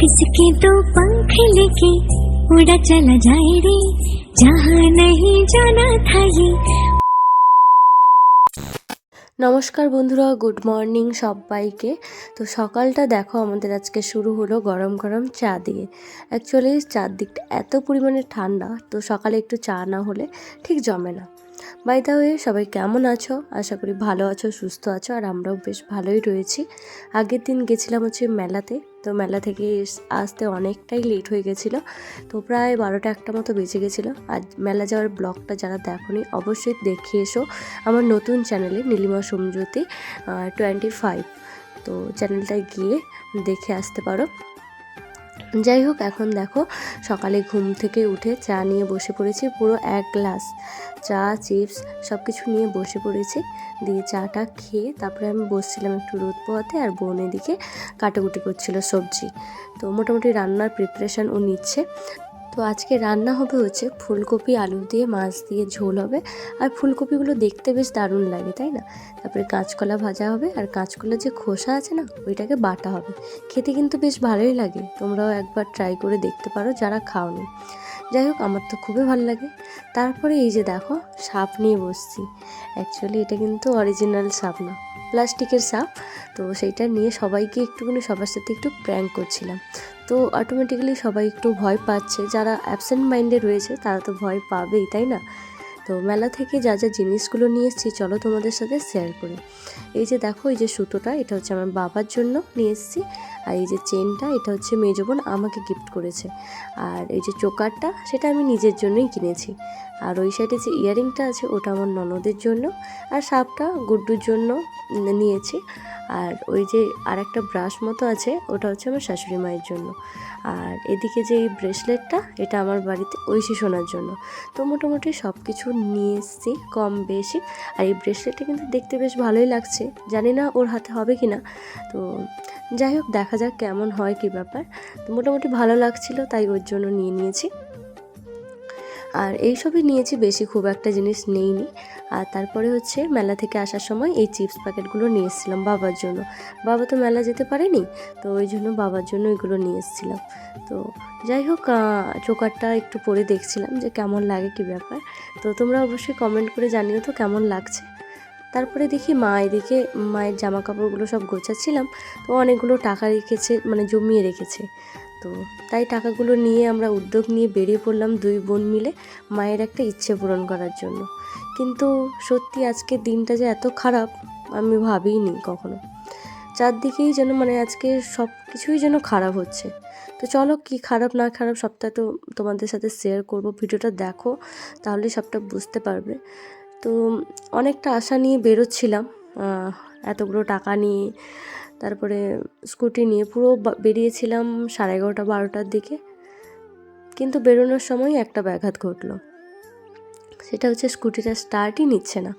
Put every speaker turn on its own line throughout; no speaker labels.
किसके दो पंख लेके उड़ा चला जाए रे जहाँ नहीं जाना था ये
নমস্কার বন্ধুরা, গুড মর্নিং সবাইকে। তো সকালটা দেখো, আমাদের আজকে শুরু হলো গরম গরম চা দিয়ে। অ্যাকচুয়ালি চারদিকটা এত পরিমাণে ঠান্ডা, তো সকালে একটু চা না হলে ঠিক জমে না। বাই দা ওয়ে সবাই কেমন আছো? আশা করি ভালো আছো, সুস্থ আছো, আর আমরাও বেশ ভালোই রয়েছি। আগের দিন গেছিলাম হচ্ছে মেলাতে তো মেলা থেকে আসতে অনেকটাই লেট হয়ে গেছিল। তো প্রায় বারোটা একটা মতো বেজে গেছিল। আর মেলা যাওয়ার ব্লগটা যারা দেখোনি, অবশ্যই দেখে এসো। আমার নতুন চ্যানেলে নীলিমা সোমজ্যোতি টোয়েন্টি ফাইভ তো চ্যানেলটায় গিয়ে দেখে আসতে পারো। যাই হোক, এখন দেখো সকালে ঘুম থেকে উঠে চা নিয়ে বসে পড়েছি, পুরো এক গ্লাস চা, চিপস সব কিছু নিয়ে বসে পড়েছি। দিয়ে চাটা খেয়ে তারপরে আমি বসছিলাম একটু রোদ পোহাতে আর বোনের দিকে কাটাকুটি করছিল সবজি। তো মোটামুটি রান্নার প্রিপারেশান ও নিচ্ছে। তো আজকে রান্না হবে হচ্ছে ফুলকপি, আলু দিয়ে, মাছ দিয়ে ঝোল হবে। আর ফুলকপিগুলো দেখতে বেশ দারুণ লাগে, তাই না? তারপরে কাঁচকলা ভাজা হবে, আর কাঁচকলার যে খোসা আছে না, ওইটাকে বাটা হবে। খেতে কিন্তু বেশ ভালোই লাগে, তোমরাও একবার ট্রাই করে দেখতে পারো, যারা খাওনি। যাই হোক, আমার তো খুবই ভালো লাগে। তারপরে এই যে দেখো, সাপ নিয়ে বসছি। অ্যাকচুয়ালি এটা কিন্তু অরিজিনাল সাপ না, প্লাস্টিকের সাপ। তো সেইটা নিয়ে সবাইকে একটুখানি, সবার সাথে একটু প্র্যাঙ্ক করছিলাম। তো অটোমেটিক্যালি সবাই একটু ভয় পাচ্ছে। যারা অ্যাবসেন্ট মাইন্ডে রয়েছে, তারা তো ভয় পাবেই, তাই না? তো মেলা থেকে যা যা জিনিসগুলো নিয়ে এসেছি, চলো তোমাদের সাথে শেয়ার করি। এই যে দেখো, এই যে সুতোটা, এটা হচ্ছে আমার বাবার জন্য নিয়ে এসেছি। আর এই যে চেনটা এটা হচ্ছে মেজো আমাকে গিফট করেছে। আর এই যে চোকারটা, সেটা আমি নিজের জন্যই কিনেছি। আর ওই সাইডে যে ইয়ারিংটা আছে, ওটা আমার ননদের জন্য। আর সাপটা গুড্ডুর জন্য নিয়েছি। আর ওই যে আর একটা ব্রাশ মতো আছে, ওটা হচ্ছে আমার শাশুড়ি মায়ের জন্য। আর এদিকে যে এই ব্রেসলেটটা, এটা আমার বাড়িতে ঐশী শোনার জন্য। তো মোটামুটি সব কিছু নিয়ে এসেছি কম বেশি। আর এই ব্রেসলেটটা কিন্তু দেখতে বেশ ভালোই লাগছে। জানি না ওর হাতে হবে কি না তো যাই হোক, দেখা যাক কেমন হয় কি ব্যাপার। তো মোটামুটি ভালো লাগছিল, তাই ওর জন্য নিয়ে নিয়েছি। আর এইসবই নিয়েছি, বেশি খুব একটা জিনিস নেইনি। আর তারপরে হচ্ছে মেলা থেকে আসার সময় এই চিপস প্যাকেটগুলো নিয়ে এসেছিলাম বাবার জন্য। বাবা তো মেলা যেতে পারেনি, তো ওই জন্য বাবার জন্য এগুলো নিয়ে এসেছিলাম। তো যাই হোক চোকারটা একটু পরে দেখছিলাম যে কেমন লাগে কি ব্যাপার। তো তোমরা অবশ্যই কমেন্ট করে জানিও তো কেমন লাগছে। তারপরে দেখি মা এদিকে মায়ের জামা কাপড়গুলো সব গোছাচ্ছিলাম, তো অনেকগুলো টাকা রেখেছে মানে জমিয়ে রেখেছে। তো। তাই টাকাগুলো নিয়ে আমরা উদ্যোগ নিয়ে বেরিয়ে পড়লাম দুই বোন মিলে মায়ের একটা ইচ্ছে পূরণ করার জন্য। কিন্তু সত্যি আজকের দিনটা যে এত খারাপ, আমি ভাবিনি কখনো। চারদিকেই যেন মানে আজকে সব কিছুই যেন খারাপ হচ্ছে। তো চলো কি খারাপ না খারাপ সবটা তো তোমাদের সাথে শেয়ার করব, ভিডিওটা দেখো, তাহলে সবটা বুঝতে পারবে। তো অনেকটা আশা নিয়ে বেরোচ্ছিলাম এতগুলো টাকা নিয়ে তারপরে স্কুটি নিয়ে পুরো বেরিয়েছিলাম সাড়ে এগারোটা, বারোটার দিকে। কিন্তু বেরোনোর সময় একটা ব্যাঘাত ঘটলো। সেটা হচ্ছে স্কুটিটা স্টার্টই নিচ্ছে না।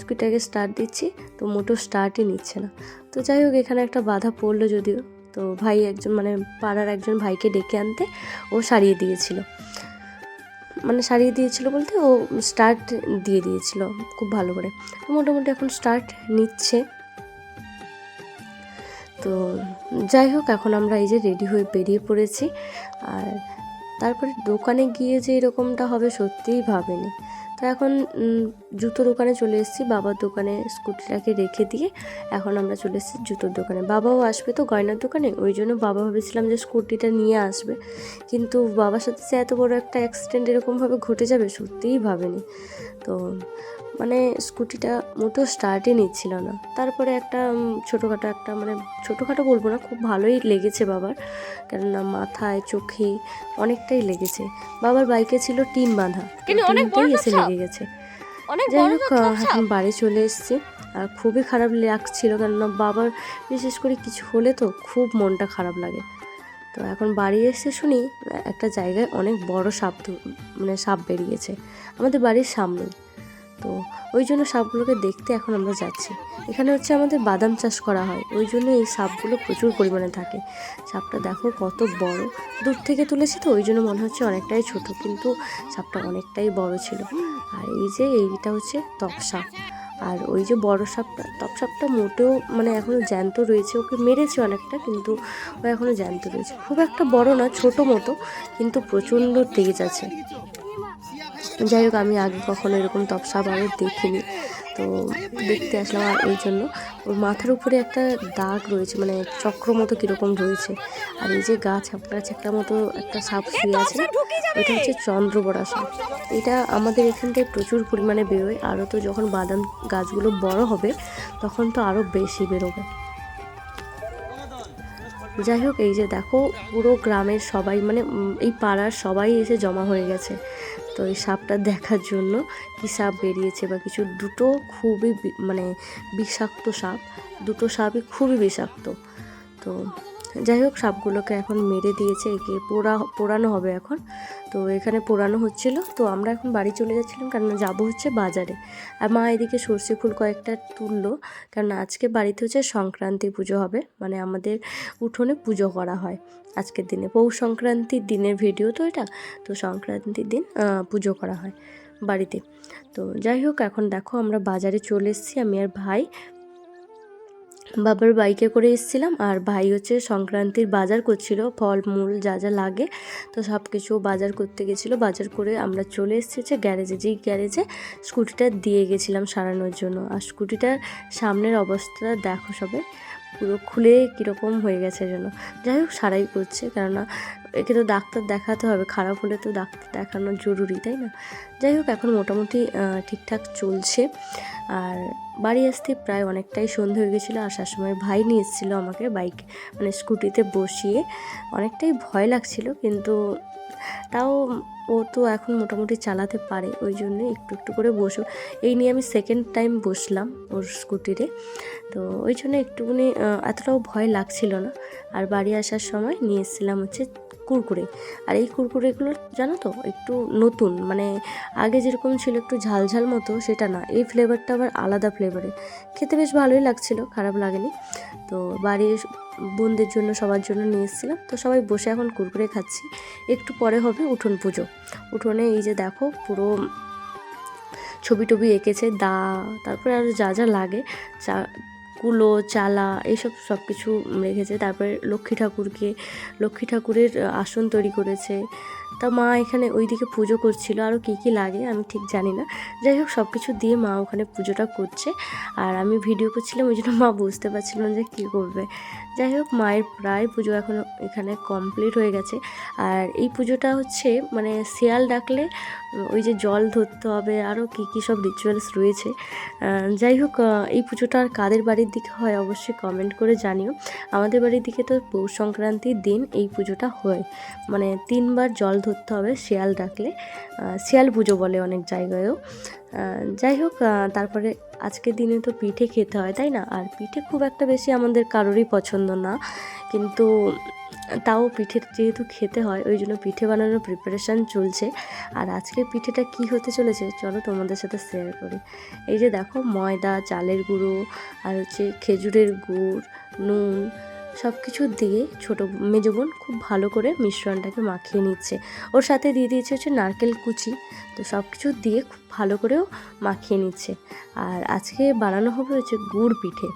স্কুটিটাকে স্টার্ট দিচ্ছি, তো মোটো স্টার্টই নিচ্ছে না। তো যাই হোক, এখানে একটা বাধা পড়ল যদিও। তো ভাই একজন মানে পাড়ার একজন ভাইকে ডেকে আনতে ও সারিয়ে দিয়েছিল। মানে সারিয়ে দিয়েছিল বলতে ও স্টার্ট দিয়ে দিয়েছিল, খুব ভালো করে। মোটামুটি এখন স্টার্ট নিচ্ছে। তো যাই হোক, এখন আমরা এই যে রেডি হয়ে বেরিয়ে পড়েছি। আর তারপরে দোকানে গিয়ে যে এরকমটা হবে সত্যিই ভাবেনি। তো এখন জুতো দোকানে চলে এসেছি। বাবার দোকানে স্কুটিটাকে রেখে দিয়ে এখন আমরা চলে এসেছি জুতোর দোকানে। বাবাও আসবে তো গয়নার দোকানে ওই জন্য বাবা ভেবেছিলাম যে স্কুটিটা নিয়ে আসবে। কিন্তু বাবার সাথে সে এত বড় একটা অ্যাক্সিডেন্ট এরকমভাবে ঘটে যাবে সত্যিই ভাবেনি। তো মানে স্কুটিটা মোটেও স্টার্টই নিচ্ছিল না। তারপরে একটা ছোটোখাটো একটা মানে ছোটোখাটো বলব না খুব ভালোই লেগেছে বাবার। কেননা মাথায় চোখে অনেকটাই লেগেছে। বাবার বাইকে ছিল টিন বাঁধা। তো
কিন্তু অনেক বড়
টিনটাই এসে লেগে গেছে। যাই হোক এখন বাড়ি চলে এসেছি। আর খুবই খারাপ লাগছিল কেননা বাবার বিশেষ করে কিছু হলে তো খুব মনটা খারাপ লাগে। তো এখন বাড়ি এসে শুনি একটা জায়গায় অনেক বড় সাপ মানে সাপ বেরিয়েছে। আমাদের বাড়ির সামনে তো ওই জন্য সাপগুলোকে দেখতে এখন আমরা যাচ্ছি। এখানে হচ্ছে আমাদের বাদাম চাষ করা হয়। ওই জন্য এই সাপগুলো প্রচুর পরিমাণে থাকে। সাপটা দেখো কত বড়। দূর থেকে তুলেছি তো, ওই জন্য মনে হচ্ছে অনেকটাই ছোট, কিন্তু সাপটা অনেকটাই বড় ছিল। আর এই যে এইটা হচ্ছে তপ সাপ। আর ওই যে বড় সাপটা তপ সাপটা মোটেও মানে এখনও জ্যান্ত রয়েছে। ওকে মেরেছে অনেকটা, কিন্তু ও এখনও জ্যান্ত রয়েছে। খুব একটা বড় না, ছোট মতো, কিন্তু প্রচণ্ড তেজ আছে। যাই হোক আমি আগে কখনো এরকম তপসাপ আগে দেখিনি। তো দেখতে আসলাম আর এই জন্য। ওর মাথার উপরে একটা দাগ রয়েছে মানে চক্র মতো কীরকম রয়েছে। আর এই যে গাছ আপনার একটা মতো একটা সাপ শুয়ে আছে এটা হচ্ছে চন্দ্রবড়া সাপ। এটা আমাদের এখানটায় প্রচুর পরিমাণে বেরোয়। আরও তো যখন বাদাম গাছগুলো বড় হবে তখন তো আরও বেশি বেরোবে। যাই হোক এই যে দেখো পুরো গ্রামের সবাই মানে এই পাড়ার সবাই এসে জমা হয়ে গেছে। তো এই সাপটা দেখার জন্য কি সাপ বেরিয়েছে বা কিছু, দুটো খুবই মানে বিষাক্ত সাপ, দুটো সাপই খুবই বিষাক্ত। তো যাই হোক, সাপগুলোকে এখন মেরে দিয়েছে, একে পোড়া পোড়ানো হবে এখন। তো এখানে পোড়ানো হচ্ছিল। তো আমরা এখন বাড়ি চলে যাচ্ছিলাম কারণ যাব হচ্ছে বাজারে। আর মা এদিকে সর্ষে ফুল কয়েকটা তুললো কারণ আজকে বাড়িতে হচ্ছে সংক্রান্তি পুজো হবে। মানে আমাদের উঠোনে পুজো করা হয়। আজকের দিনে পৌষ সংক্রান্তির দিনের ভিডিও তো এটা। তো সংক্রান্তির দিন পুজো করা হয় বাড়িতে। তো যাই হোক, এখন দেখো আমরা বাজারে চলে এসেছি। আমি আর ভাই বাবার বাইকে করে এসেছিলাম আর ভাই হচ্ছে সংক্রান্তির বাজার করছিল, ফল, মূল যা যা লাগে। তো সব কিছু বাজার করতে গেছিল, বাজার করে আমরা চলে এসেছি যে গ্যারেজে। যেই গ্যারেজে স্কুটিটা দিয়ে গেছিলাম সারানোর জন্য। আর স্কুটিটার সামনের অবস্থা দেখো সবে, পুরো খুলে কীরকম হয়ে গেছে যেন। যাই হোক, সারাই করছে, কেননা একে তো ডাক্তার দেখাতে হবে, খারাপ হলে তো ডাক্তার দেখানো জরুরি, তাই না? যাই হোক, এখন মোটামুটি ঠিকঠাক চলছে। আর বাড়ি আসতে প্রায় অনেকটাই সন্ধে হয়ে গেছিল আসার সময় ভাই নিয়ে এসেছিল আমাকে বাইক মানে স্কুটিতে বসিয়ে। অনেকটাই ভয় লাগছিল, কিন্তু তাও ও তো এখন মোটামুটি চালাতে পারে, ওই জন্য একটু একটু করে বসো। এই নিয়ে আমি সেকেন্ড টাইম বসলাম ওর স্কুটিতে তো ওই জন্য একটুখানি এতটাও ভয় লাগছিল না। আর বাড়ি আসার সময় নিয়ে এসেছিলাম হচ্ছে কুরকুরে। আর এই কুরকুরেগুলো জানো তো, একটু নতুন মানে আগে যেরকম ছিল একটু ঝালঝাল মতো, সেটা না। এই ফ্লেভারটা আবার আলাদা ফ্লেভারে খেতে বেশ ভালোই লাগছিল, খারাপ লাগেনি। তো বাড়ির বোনদের জন্য, সবার জন্য নিয়ে এসেছিলাম। তো সবাই বসে এখন কুরকুরে খাচ্ছি। একটু পরে হবে উঠোন পুজো। উঠোনে এই যে দেখো পুরো ছবি টবি এঁকেছে দা, তারপরে আরও যা যা লাগে, চা, কুলো, চালা এইসব সব কিছু রেখেছে। তারপরে লক্ষ্মী ঠাকুরকে, লক্ষ্মী ঠাকুরের আসন তৈরি করেছে। তা মা এখানে ওইদিকে পুজো করছিল আরও কী কী লাগে আমি ঠিক জানি না যাই হোক সব কিছু দিয়ে মা ওখানে পুজোটা করছে। আর আমি ভিডিও করছিলাম, ওই জন্য মা বুঝতে পারছিল না যে কী করবে। যাই হোক, মায়ের প্রায় পুজো এখন এখানে কমপ্লিট হয়ে গেছে। আর এই পুজোটা হচ্ছে মানে শিয়াল ডাকলে ওই যে জল ধরতে হবে আরও কী কী সব রিচুয়ালস রয়েছে। যাই হোক এই পুজোটা আর কাদের বাড়ির দিকে হয় অবশ্যই কমেন্ট করে জানিও। আমাদের বাড়ির দিকে তো পৌষ সংক্রান্তির দিন এই পুজোটা হয়। মানে তিনবার জল ধরতে হবে, শিয়াল ডাকলে। শিয়াল পুজো বলে অনেক জায়গায়ও। যাই হোক তারপরে আজকের দিনে তো পিঠে খেতে হয়, তাই না? আর পিঠে খুব একটা বেশি আমাদের কারোরই পছন্দ না। কিন্তু তাও পিঠে যেহেতু খেতে হয়, ওই জন্য পিঠে বানানোর প্রিপারেশান চলছে। আর আজকের পিঠেটা কি হতে চলেছে, চলো তোমাদের সাথে শেয়ার করি। এই যে দেখো, ময়দা, চালের গুঁড়ো, আর হচ্ছে খেজুরের গুড়, নুন সব কিছু দিয়ে ছোটো মেজো বোন খুব ভালো করে মিশ্রণটাকে মাখিয়ে নিচ্ছে। ওর সাথে দিয়ে দিয়েছে হচ্ছে নারকেল কুচি। তো সব কিছু দিয়ে খুব ভালো করেও মাখিয়ে নিচ্ছে। আর আজকে বানানো হবে হচ্ছে গুড় পিঠে।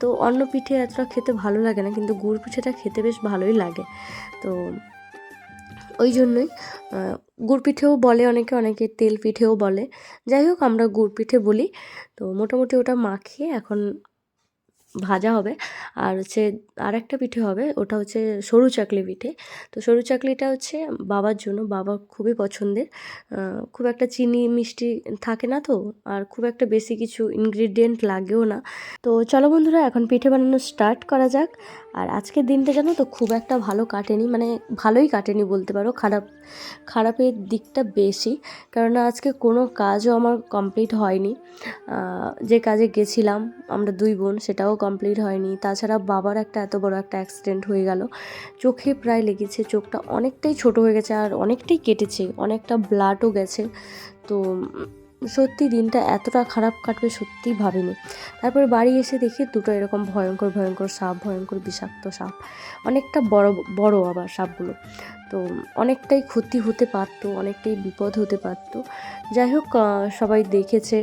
তো অন্য পিঠে এতটা খেতে ভালো লাগে না, কিন্তু গুড় পিঠেটা খেতে বেশ ভালোই লাগে। তো ওই জন্যই গুড় পিঠেও বলে অনেকে অনেকে তেল পিঠেও বলে। যাই হোক, আমরা গুড় পিঠে বলি। তো মোটামুটি ওটা মাখিয়ে এখন ভাজা হবে। আর হচ্ছে আর একটা পিঠে হবে, ওটা হচ্ছে সরু চাকলি পিঠে। তো সরু চাকলিটা হচ্ছে বাবার জন্য, বাবা খুবই পছন্দের। খুব একটা চিনি মিষ্টি থাকে না তো, আর খুব একটা বেশি কিছু ইনগ্রিডিয়েন্ট লাগেও না। তো চলো বন্ধুরা, এখন পিঠে বানানো স্টার্ট করা যাক। আর আজকের দিনটা জানো তো, খুব একটা ভালো কাটেনি মানে ভালোই কাটেনি বলতে পারো, খারাপ, খারাপের দিকটা বেশি। কারণ আজকে কোনো কাজও আমার কমপ্লিট হয়নি। যে কাজে গেছিলাম, আমরা দুই বোন, সেটাও কমপ্লিট হয়নি। তাছাড়া বাবার একটা এত বড় একটা অ্যাক্সিডেন্ট হয়ে গেল। চোখে প্রায় লেগেছে, চোখটা অনেকটাই ছোট হয়ে গেছে আর অনেকটাই কেটেছে, অনেকটা ব্লাডও গেছে। তো সত্যি দিনটা এতটা খারাপ কাটবে সত্যিই ভাবিনি। তারপর বাড়ি এসে দেখি দুটো এরকম ভয়ঙ্কর ভয়ঙ্কর সাপ, ভয়ঙ্কর বিষাক্ত সাপ। অনেকটা বড় বড় আবার সাপগুলো। তো অনেকটাই ক্ষতি হতে পারতো, অনেকটাই বিপদ হতে পারতো। যাই হোক সবাই দেখেছে।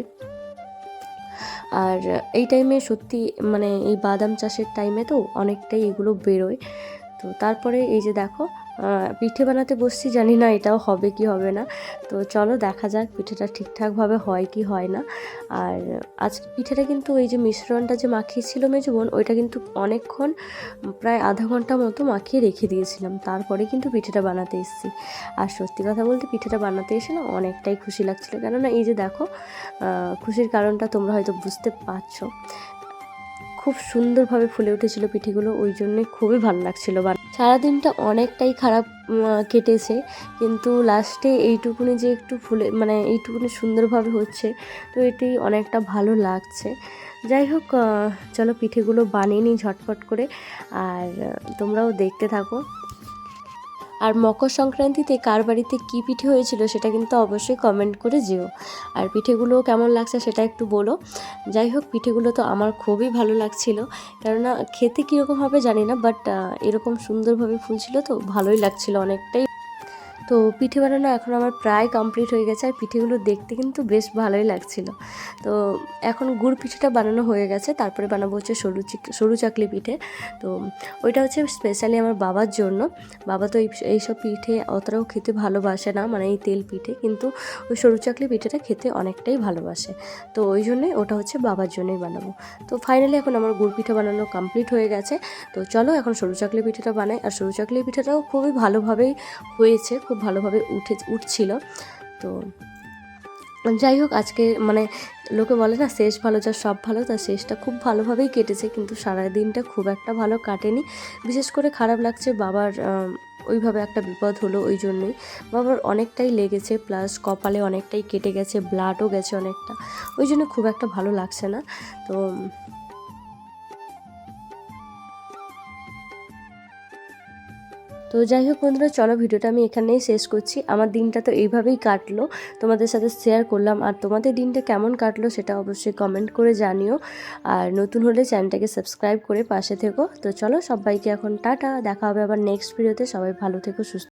আর এই টাইমে সত্যি মানে এই বাদাম চাষের টাইমে তো অনেকটাই এগুলো বেরোয়। তো তারপরে এই যে দেখো পিঠে বানাতে বসছি, জানি না এটাও হবে কি হবে না। তো চলো দেখা যাক পিঠেটা ঠিকঠাকভাবে হয় কি হয় না। আর আজকে পিঠেটা কিন্তু ওই যে মিশ্রণটা যে মাখিয়েছিল মেজো বোন, ওইটা কিন্তু অনেকক্ষণ প্রায় আধা ঘণ্টা মতো মাখিয়ে রেখে দিয়েছিলাম। তারপরে কিন্তু পিঠেটা বানাতে এসেছি। আর সত্যি কথা বলতে পিঠেটা বানাতে এসে না অনেকটাই খুশি লাগছিল। কেননা এই যে দেখো খুশির কারণটা তোমরা হয়তো বুঝতে পারছ। খুব সুন্দরভাবে ফুলে উঠেছিল পিঠেগুলো, ওই জন্যে খুবই ভালো লাগছিল। বা সারাদিনটা অনেকটাই খারাপ কেটেছে, কিন্তু লাস্টে এইটুকুনি যে একটু ফুলে মানে এইটুকুনি সুন্দরভাবে হচ্ছে, তো এটি অনেকটা ভালো লাগছে। যাই হোক চলো পিঠেগুলো বানিয়ে নিই ঝটপট করে, আর তোমরাও দেখতে থাকো। আর মকর সংক্রান্তিতে কার বাড়িতে কী পিঠে হয়েছিল সেটা কিন্তু অবশ্যই কমেন্ট করে যেও। আর পিঠেগুলো কেমন লাগছে সেটা একটু বলো। যাই হোক, পিঠেগুলো তো আমার খুবই ভালো লাগছিল। কেননা খেতে কীরকম হবে জানি না বাট এরকম সুন্দরভাবে ফুলছিল তো ভালোই লাগছিল অনেকটাই। তো পিঠে বানানো এখন আমার প্রায় কমপ্লিট হয়ে গেছে আর পিঠেগুলো দেখতে কিন্তু বেশ ভালোই লাগছিল। তো এখন গুড় পিঠেটা বানানো হয়ে গেছে, তারপরে বানাবো হচ্ছে সরু সরু চাকলি পিঠে। তো ওইটা হচ্ছে স্পেশালি আমার বাবার জন্য। বাবা তো এই, এইসব পিঠে অতটাও খেতে ভালোবাসে না মানে এই তেল পিঠে, কিন্তু ওই সরু চাকলি পিঠেটা খেতে অনেকটাই ভালোবাসে। তো ওই জন্যই ওটা হচ্ছে বাবার জন্যই বানাবো। তো ফাইনালি এখন আমার গুড় পিঠা বানানো কমপ্লিট হয়ে গেছে। তো চলো এখন সরু চাকলি পিঠেটা বানাই। আর সরু চাকলি পিঠাটাও খুবই ভালোভাবেই হয়েছে, খুব ভালোভাবে উঠে, উঠছিল। তো যাই হোক, আজকে মানে লোকে বলে না, শেষ ভালো যা, সব ভালো। তার শেষটা খুব ভালোভাবেই কেটেছে, কিন্তু সারা দিনটা খুব একটা ভালো কাটেনি। বিশেষ করে খারাপ লাগছে বাবার ওইভাবে একটা বিপদ হলো ওই জন্যই। বাবার অনেকটাই লেগেছে, প্লাস কপালে অনেকটাই কেটে গেছে ব্লাডও গেছে অনেকটা। ওই জন্য খুব একটা ভালো লাগছে না। তো তো যাই হোক বন্ধুরা, চলো ভিডিওটা আমি এখানেই শেষ করছি। আমার দিনটা তো এইভাবেই কাটলো। তোমাদের সাথে শেয়ার করলাম। আর তোমাদের দিনটা কেমন কাটলো সেটা অবশ্যই কমেন্ট করে জানিও। আর নতুন হলে চ্যানেলটাকে সাবস্ক্রাইব করে পাশে থেকো। তো চলো সবাইকে এখন টাটা। দেখা হবে আবার নেক্সট ভিডিওতে সবাই ভালো থেকো, সুস্থ